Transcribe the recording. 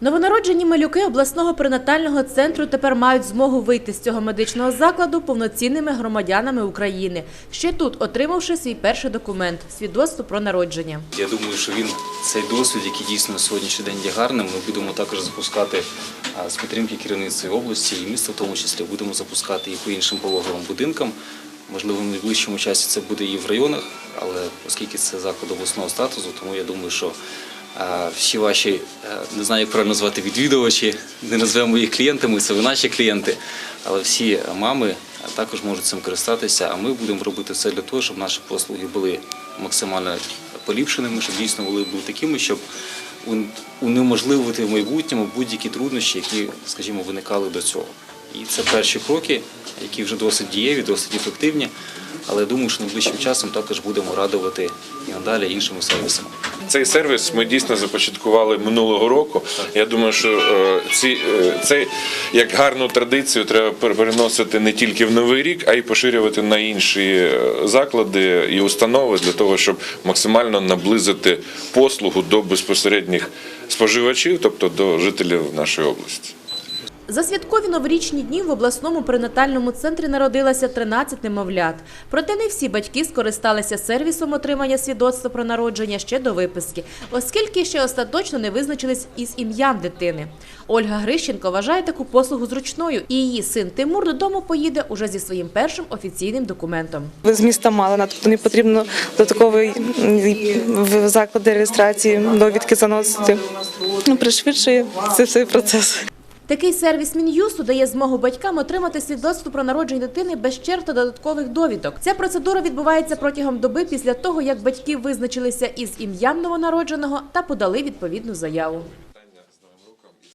Новонароджені малюки обласного перинатального центру тепер мають змогу вийти з цього медичного закладу повноцінними громадянами України, ще тут отримавши свій перший документ – свідоцтво про народження. Я думаю, що він цей досвід, який дійсно на сьогоднішній день є гарним, ми будемо також запускати з підтримки керівництва області і міста, в тому числі будемо запускати і по іншим пологовим будинкам. Можливо, в найближчому часі це буде і в районах, але оскільки це заклад обласного статусу, тому я думаю, що всі ваші, е, не знаю, як правильно назвати, відвідувачі, не назвемо їх клієнтами, це ви наші клієнти, але всі мами також можуть цим користатися, а ми будемо робити все для того, щоб наші послуги були максимально поліпшеними, щоб дійсно були такими, щоб унеможливити в майбутньому будь-які труднощі, які, скажімо, виникали до цього. І це перші кроки, які вже досить дієві, досить ефективні. Але думаю, що найближчим часом також будемо радувати і надалі іншими сервісами. Цей сервіс ми дійсно започаткували минулого року. Я думаю, що е, ці, е, це як гарну традицію треба переносити не тільки в новий рік, а й поширювати на інші е, заклади і установи для того, щоб максимально наблизити послугу до безпосередніх споживачів, тобто до жителів нашої області. За святкові новорічні дні в обласному перинатальному центрі народилося 13 немовлят. Проте не всі батьки скористалися сервісом отримання свідоцтва про народження ще до виписки, оскільки ще остаточно не визначились із ім'ям дитини. Ольга Грищенко вважає таку послугу зручною, і її син Тимур додому поїде уже зі своїм першим офіційним документом. Ви з міста Малина, тобто не потрібно додатковий м, в заклади реєстрації довідки заносити. Ну, Пришвидшує цей процес. Такий сервіс Мін'юсту дає змогу батькам отримати свідоцтво про народження дитини без черг та додаткових довідок. Ця процедура відбувається протягом доби після того, як батьки визначилися із ім'ям новонародженого та подали відповідну заяву.